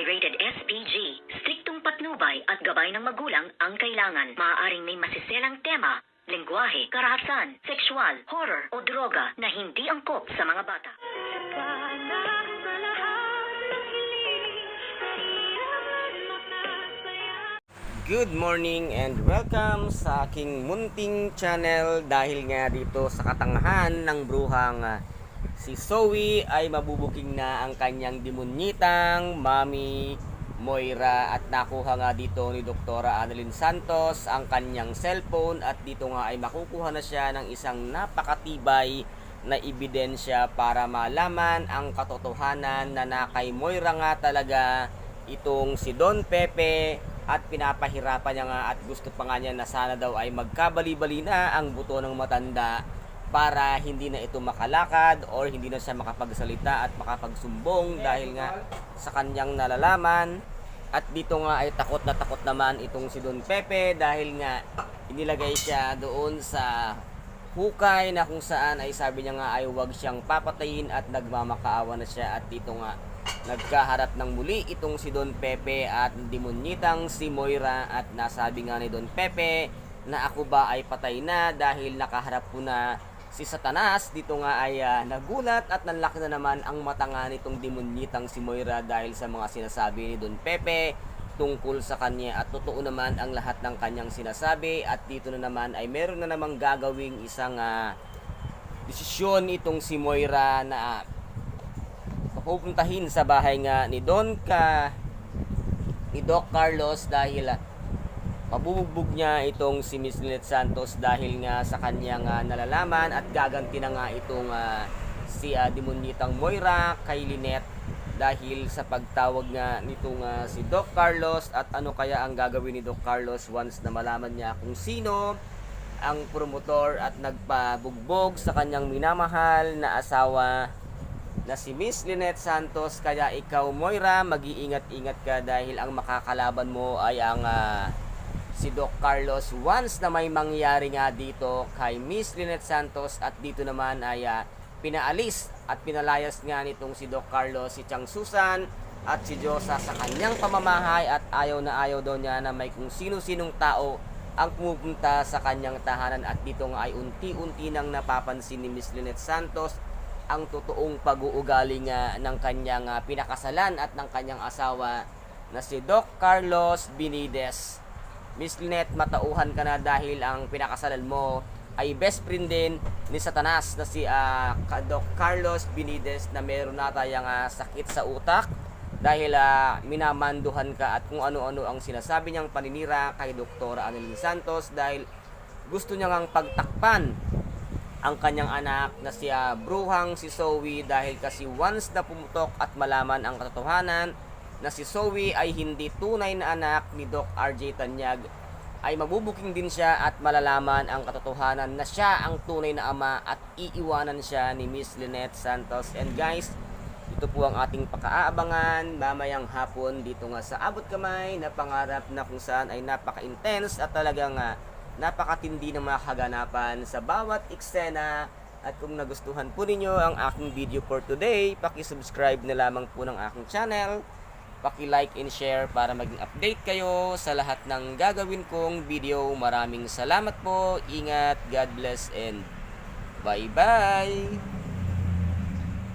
ay rated SPG. Striktong patnubay at gabay ng magulang ang kailangan. Maaaring may masiselang tema, lengguwahe, karahasan, sexual, horror o droga na hindi angkop sa mga bata. Good morning and welcome sa aking munting channel dahil nga dito sa katangahan ng bruhang si Zoe ay mabubuking na ang kanyang demonyitang mami Moira. At nakuha nga dito ni Doktora Annalyn Santos ang kanyang cellphone. At dito nga ay makukuha na siya ng isang napakatibay na ebidensya para malaman ang katotohanan na na kay Moira nga talaga itong si Don Pepe. At pinapahirapan niya nga at gusto pa nga niya na sana daw ay magkabali-bali na ang buto ng matanda para hindi na ito makalakad or hindi na siya makapagsalita at makapagsumbong dahil nga sa kanyang nalalaman. At dito nga ay takot na takot naman itong si Don Pepe dahil nga inilagay siya doon sa hukay na kung saan ay sabi niya nga ay huwag siyang papatayin at nagmamakaawa na siya. At dito nga nagkaharap ng muli itong si Don Pepe at demonyitang si Moira. At nasabi nga ni Don Pepe na ako ba ay patay na dahil nakaharap ko na si Satanas dito nga ay ah, nagulat at nanlaki na naman ang mata nga nitong demonyitang si Moira dahil sa mga sinasabi ni Don Pepe tungkol sa kanya. At totoo naman ang lahat ng kanyang sinasabi. At dito na naman ay meron na namang gagawing isang ah, desisyon itong si Moira na pupuntahin sa bahay nga ni Don ka ni Doc Carlos dahil ah, pabubugbog niya itong si Miss Lynette Santos dahil nga sa kanyang ah, nalalaman at gaganti na nga itong ah, si uh, demonyitang Moira kay Lynette dahil sa pagtawag nga nitong ah, si Doc Carlos at ano kaya ang gagawin ni Doc Carlos once na malaman niya kung sino ang promotor at nagpabugbog sa kanyang minamahal na asawa na si Miss Lynette Santos. Kaya ikaw Moira mag-iingat-ingat ka dahil ang makakalaban mo ay ang ah, si Doc Carlos once na may mangyari nga dito kay Miss Lynette Santos at dito naman ay ah, pinaalis at pinalayas nga nitong si Doc Carlos si Chang Susan at si Josa sa kanyang pamamahay at ayaw na ayaw daw niya na may kung sino-sinong tao ang pumupunta sa kanyang tahanan at dito nga ay unti-unti nang napapansin ni Miss Lynette Santos ang totoong pag-uugali nga ng kanyang ah, pinakasalan at ng kanyang asawa na si Doc Carlos Binides. Miss Lynette, matauhan ka na dahil ang pinakasalan mo ay best friend din ni Satanas na si Ka- Doc Carlos Binides na meron na tayong ah, sakit sa utak dahil ah, minamanduhan ka at kung ano-ano ang sinasabi niyang paninira kay Dr. Annalyn Santos dahil gusto niya ngang pagtakpan ang kanyang anak na si ah, Bruhang si Zoe dahil kasi once na pumutok at malaman ang katotohanan na si Zoe ay hindi tunay na anak ni Doc RJ Tanyag. Ay mabubuking din siya at malalaman ang katotohanan na siya ang tunay na ama at iiwanan siya ni Miss Lynette Santos. And guys, ito po ang ating pakaabangan mamayang hapon dito nga sa Abot Kamay na pangarap na kung saan ay napaka-intense at talagang ah, napakatindi ng mga kaganapan sa bawat eksena. At kung nagustuhan po ninyo ang aking video for today, paki-subscribe na lamang po ng aking channel, paki-like and share para maging update kayo sa lahat ng gagawin kong video. Maraming salamat po, ingat, God bless and bye-bye!